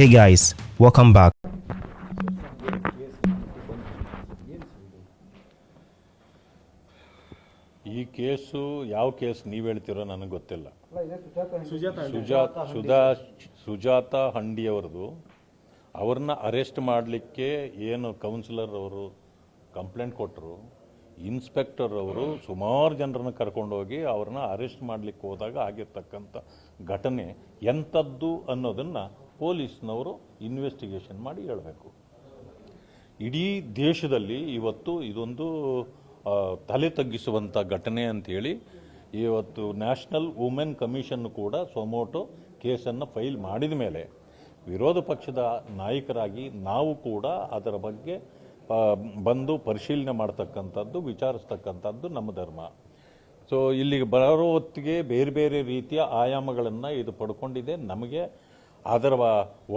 Hey guys, welcome back. ಈ case ಯಾವ case ನೀವು ಹೇಳ್ತಿರೋ ನನಗೆ ಗೊತ್ತಿಲ್ಲ ಸುಜಾತ ಸುಧಾ ಸುಜಾತ ಹಂಡಿಯವರದು ಅವ್ರನ್ನ ಅರೆಸ್ಟ್ ಮಾಡಲಿಕ್ಕೆ ಏನು ಕೌನ್ಸಿಲರ್ ಅವರು ಕಂಪ್ಲೇಂಟ್ ಕೊಟ್ಟರು ಇನ್ಸ್ಪೆಕ್ಟರ್ ಅವರು ಸುಮಾರು ಜನರನ್ನು ಕರ್ಕೊಂಡೋಗಿ ಅವ್ರನ್ನ ಅರೆಸ್ಟ್ ಮಾಡಲಿಕ್ಕೆ ಹೋದಾಗ ಆಗಿರ್ತಕ್ಕಂಥ ಘಟನೆ ಎಂಥದ್ದು ಅನ್ನೋದನ್ನು ಪೊಲೀಸ್ನವರು ಇನ್ವೆಸ್ಟಿಗೇಷನ್ ಮಾಡಿ ಹೇಳಬೇಕು. ಇಡೀ ದೇಶದಲ್ಲಿ ಇವತ್ತು ಇದೊಂದು ತಲೆ ತಗ್ಗಿಸುವಂಥ ಘಟನೆ ಅಂಥೇಳಿ ಇವತ್ತು ನ್ಯಾಷನಲ್ ವುಮೆನ್ ಕಮಿಷನ್ ಕೂಡ ಸೊಮೋಟೊ ಕೇಸನ್ನು ಫೈಲ್ ಮಾಡಿದ ಮೇಲೆ ವಿರೋಧ ಪಕ್ಷದ ನಾಯಕರಾಗಿ ನಾವು ಕೂಡ ಅದರ ಬಗ್ಗೆ ಬಂದು ಪರಿಶೀಲನೆ ಮಾಡ್ತಕ್ಕಂಥದ್ದು, ವಿಚಾರಿಸ್ತಕ್ಕಂಥದ್ದು ನಮ್ಮ ಧರ್ಮ. ಸೊ ಇಲ್ಲಿಗೆ ಬರೋ ಹೊತ್ತಿಗೆ ಬೇರೆ ಬೇರೆ ರೀತಿಯ ಆಯಾಮಗಳನ್ನು ಇದು ಪಡ್ಕೊಂಡಿದೆ. ನಮಗೆ ಅದರ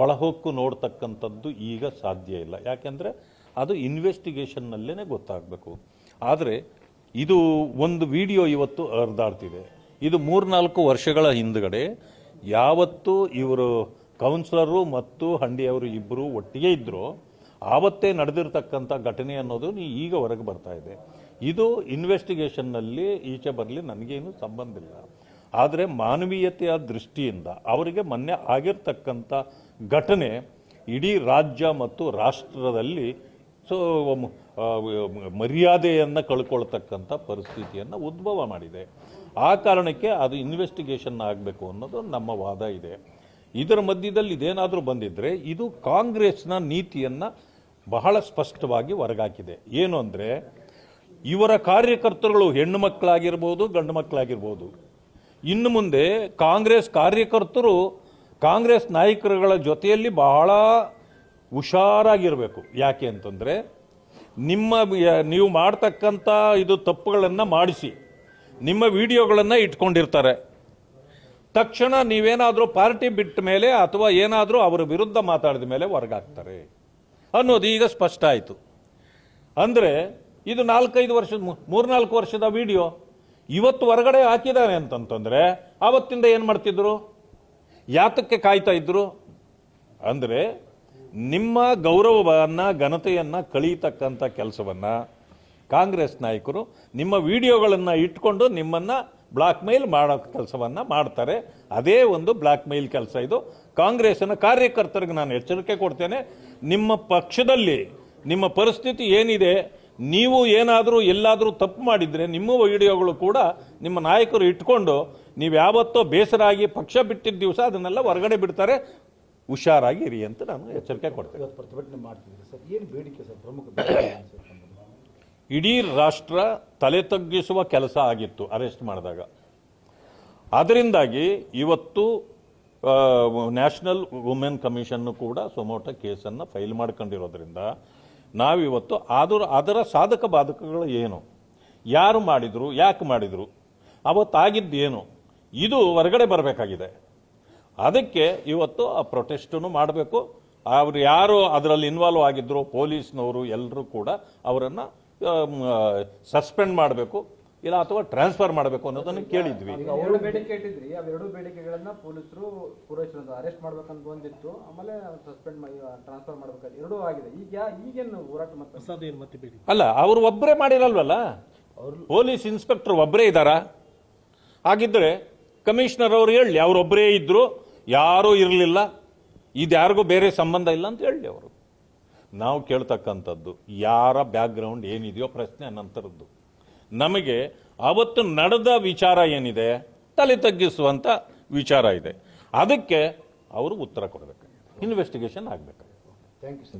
ಒಳಹೊಕ್ಕು ನೋಡ್ತಕ್ಕಂಥದ್ದು ಈಗ ಸಾಧ್ಯ ಇಲ್ಲ. ಯಾಕೆಂದರೆ ಅದು ಇನ್ವೆಸ್ಟಿಗೇಷನ್ನಲ್ಲೇ ಗೊತ್ತಾಗಬೇಕು. ಆದರೆ ಇದು ಒಂದು ವಿಡಿಯೋ ಇವತ್ತು ಹರಿದಾಡ್ತಿದೆ. ಇದು ಮೂರ್ನಾಲ್ಕು ವರ್ಷಗಳ ಹಿಂದ್ಗಡೆ ಯಾವತ್ತು ಇವರು ಕೌನ್ಸಿಲರು ಮತ್ತು ಹಂಡಿಯವರು ಇಬ್ಬರು ಒಟ್ಟಿಗೆ ಇದ್ದರು ಆವತ್ತೇ ನಡೆದಿರ್ತಕ್ಕಂಥ ಘಟನೆ ಅನ್ನೋದು ಈಗ ಹೊರಗೆ ಬರ್ತಾ ಇದೆ. ಇದು ಇನ್ವೆಸ್ಟಿಗೇಷನ್ನಲ್ಲಿ ಈಚೆ ಬರಲಿ ನನಗೇನು ಸಂಬಂಧ ಇಲ್ಲ. ಆದರೆ ಮಾನವೀಯತೆಯ ದೃಷ್ಟಿಯಿಂದ ಅವರಿಗೆ ಮೊನ್ನೆ ಆಗಿರ್ತಕ್ಕಂಥ ಘಟನೆ ಇಡೀ ರಾಜ್ಯ ಮತ್ತು ರಾಷ್ಟ್ರದಲ್ಲಿ ಸೊ ಮರ್ಯಾದೆಯನ್ನು ಕಳ್ಕೊಳ್ತಕ್ಕಂಥ ಪರಿಸ್ಥಿತಿಯನ್ನು ಉದ್ಭವ ಮಾಡಿದೆ. ಆ ಕಾರಣಕ್ಕೆ ಅದು ಇನ್ವೆಸ್ಟಿಗೇಷನ್ ಆಗಬೇಕು ಅನ್ನೋದು ನಮ್ಮ ವಾದ ಇದೆ. ಇದರ ಮಧ್ಯದಲ್ಲಿ ಇದೇನಾದರೂ ಬಂದಿದ್ದರೆ ಇದು ಕಾಂಗ್ರೆಸ್ನ ನೀತಿಯನ್ನು ಬಹಳ ಸ್ಪಷ್ಟವಾಗಿ ಹೊರಗಾಕಿದೆ. ಏನು ಅಂದರೆ, ಇವರ ಕಾರ್ಯಕರ್ತರುಗಳು ಹೆಣ್ಣು ಮಕ್ಕಳಾಗಿರ್ಬೋದು, ಗಂಡು ಮಕ್ಕಳಾಗಿರ್ಬೋದು. ಇನ್ನು ಮುಂದೆ ಕಾಂಗ್ರೆಸ್ ಕಾರ್ಯಕರ್ತರು ಕಾಂಗ್ರೆಸ್ ನಾಯಕರುಗಳ ಜೊತೆಯಲ್ಲಿ ಬಹಳ ಹುಷಾರಾಗಿರಬೇಕು. ಯಾಕೆ ಅಂತಂದರೆ, ನಿಮ್ಮ ನೀವು ಮಾಡ್ತಕ್ಕಂಥ ಇದು ತಪ್ಪುಗಳನ್ನು ಮಾಡಿಸಿ. ನಿಮ್ಮ ವಿಡಿಯೋಗಳನ್ನು ಇಟ್ಕೊಂಡಿರ್ತಾರೆ. ತಕ್ಷಣ ನೀವೇನಾದರೂ ಪಾರ್ಟಿ ಬಿಟ್ಟ ಮೇಲೆ ಅಥವಾ ಏನಾದರೂ ಅವರ ವಿರುದ್ಧ ಮಾತಾಡಿದ ಮೇಲೆ ಹೊರಗಾಕ್ತಾರೆ. ಅನ್ನೋದು ಈಗ ಸ್ಪಷ್ಟ ಆಯಿತು. ಅಂದರೆ ಇದು ನಾಲ್ಕೈದು ವರ್ಷದ ಮೂರ್ನಾಲ್ಕು ವರ್ಷದ ವಿಡಿಯೋ ಇವತ್ತು ಹೊರಗಡೆ ಹಾಕಿದ್ದಾರೆ ಅಂತಂತಂದರೆ ಆವತ್ತಿಂದ ಏನು ಮಾಡ್ತಿದ್ರು? ಯಾತಕ್ಕೆ ಕಾಯ್ತಾ ಇದ್ರು? ಅಂದರೆ ನಿಮ್ಮ ಗೌರವವನ್ನು, ಘನತೆಯನ್ನು ಕಳೀತಕ್ಕಂಥ ಕೆಲಸವನ್ನು ಕಾಂಗ್ರೆಸ್ ನಾಯಕರು ನಿಮ್ಮ ವಿಡಿಯೋಗಳನ್ನು ಇಟ್ಕೊಂಡು ನಿಮ್ಮನ್ನು ಬ್ಲಾಕ್ ಮೇಲ್ ಮಾಡೋ ಕೆಲಸವನ್ನು ಮಾಡ್ತಾರೆ. ಅದೇ ಒಂದು ಬ್ಲಾಕ್ ಮೇಲ್ ಕೆಲಸ ಇದು. ಕಾಂಗ್ರೆಸ್ನ ಕಾರ್ಯಕರ್ತರಿಗೆ ನಾನು ಎಚ್ಚರಿಕೆ ಕೊಡ್ತೇನೆ. ನಿಮ್ಮ ಪಕ್ಷದಲ್ಲಿ ನಿಮ್ಮ ಪರಿಸ್ಥಿತಿ ಏನಿದೆ, ನೀವು ಏನಾದರೂ ಎಲ್ಲಾದರೂ ತಪ್ಪು ಮಾಡಿದರೆ ನಿಮ್ಮ ವಿಡಿಯೋಗಳು ಕೂಡ ನಿಮ್ಮ ನಾಯಕರು ಇಟ್ಕೊಂಡು ನೀವು ಯಾವತ್ತೋ ಬೇಸರ ಆಗಿ ಪಕ್ಷ ಬಿಟ್ಟಿದ್ದ ದಿವಸ ಅದನ್ನೆಲ್ಲ ಹೊರಗಡೆ ಬಿಡ್ತಾರೆ. ಹುಷಾರಾಗಿ ಇರಿ ಅಂತ ನಾನು ಎಚ್ಚರಿಕೆ ಕೊಡ್ತೇನೆ. ಪ್ರತಿಭಟನೆ ಮಾಡ್ತಿದ್ದೀರಿ ಸರ್? ಏನು ಬೇಡಿಕೆ ಸರ್ ಪ್ರಮುಖ ಬೇಡಿಕೆ ಏನು ಸರ್ ತಮ್ಮದು? ಇಡೀ ರಾಷ್ಟ್ರ ತಲೆ ತಗ್ಗಿಸುವ ಕೆಲಸ ಆಗಿತ್ತು ಅರೆಸ್ಟ್ ಮಾಡಿದಾಗ. ಅದರಿಂದಾಗಿ ಇವತ್ತು ನ್ಯಾಷನಲ್ ವುಮೆನ್ ಕಮಿಷನ್ನು ಕೂಡ ಸೊಮೋಟ ಕೇಸನ್ನು ಫೈಲ್ ಮಾಡ್ಕೊಂಡಿರೋದ್ರಿಂದ ನಾವಿವತ್ತು ಆದರೂ, ಅದರ ಸಾಧಕ ಬಾಧಕಗಳು ಏನು? ಯಾರು ಮಾಡಿದರು, ಯಾಕೆ ಮಾಡಿದರು? ಅವತ್ತಾಗಿದ್ದು ಏನು ಇದು ಹೊರಗಡೆ ಬರಬೇಕಾಗಿದೆ. ಅದಕ್ಕೆ ಇವತ್ತು ಆ ಪ್ರೊಟೆಸ್ಟನ್ನು ಮಾಡಬೇಕು. ಅವರು ಯಾರು ಅದರಲ್ಲಿ ಇನ್ವಾಲ್ವ್ ಆಗಿದ್ರು, ಪೊಲೀಸ್ನವರು ಎಲ್ಲರೂ ಕೂಡ ಅವರನ್ನು ಸಸ್ಪೆಂಡ್ ಮಾಡಬೇಕು ಇಲ್ಲ ಅಥವಾ ಟ್ರಾನ್ಸ್ಫರ್ ಮಾಡಬೇಕು ಅನ್ನೋದನ್ನು ಕೇಳಿದ್ವಿ. ಈಗ ಎರಡು ಬೇಡಿಕೆ ಇಟ್ಟಿದ್ರಿ. ಅವೆರಡು ಬೇಡಿಕೆಗಳನ್ನ ಪೊಲೀಸರು ಪೂರೈಸಿರೋದು ಅರೆಸ್ಟ್ ಮಾಡ್ಬೇಕಂತ ಬಂದಿತ್ತು. ಆಮೇಲೆ ಸಸ್ಪೆಂಡ್ ಮಾಡಿ ಟ್ರಾನ್ಸ್ಫರ್ ಮಾಡ್ಬೇಕಾದ್ರೆ ಎರಡೂ ಆಗಿದೆ. ಈಗ ಈಗೇನು ಹೋರಾಟ ಮತ್ತೆ ಅಲ್ಲ ಅವರು ಒಬ್ಬರೇ ಮಾಡಿರಲ್ವಲ್ಲ? ಪೊಲೀಸ್ ಇನ್ಸ್ಪೆಕ್ಟರ್ ಒಬ್ಬರೇ ಇದ್ದಾರಾ? ಹಾಗಿದ್ರೆ ಕಮಿಷನರ್ ಅವರು ಹೇಳಿ ಅವರೊಬ್ಬರೇ ಇದ್ರು ಯಾರೂ ಇರಲಿಲ್ಲ ಇದು ಯಾರಿಗೂ ಬೇರೆ ಸಂಬಂಧ ಇಲ್ಲ ಅಂತ ಹೇಳಿ ಅವರು. ನಾವು ಕೇಳ್ತಕ್ಕಂಥದ್ದು, ಯಾರ ಬ್ಯಾಕ್ಗ್ರೌಂಡ್ ಏನಿದೆಯೋ ಪ್ರಶ್ನೆ ನಂತರದ್ದು. ನಮಗೆ ಅವತ್ತು ನಡೆದ ವಿಚಾರ ಏನಿದೆ, ತಲೆ ತಗ್ಗಿಸುವಂಥ ವಿಚಾರ ಇದೆ. ಅದಕ್ಕೆ ಅವರು ಉತ್ತರ ಕೊಡಬೇಕಾಗಿದೆ. ಇನ್ವೆಸ್ಟಿಗೇಷನ್ ಆಗಬೇಕು ಥ್ಯಾಂಕ್ ಯು ಸರ್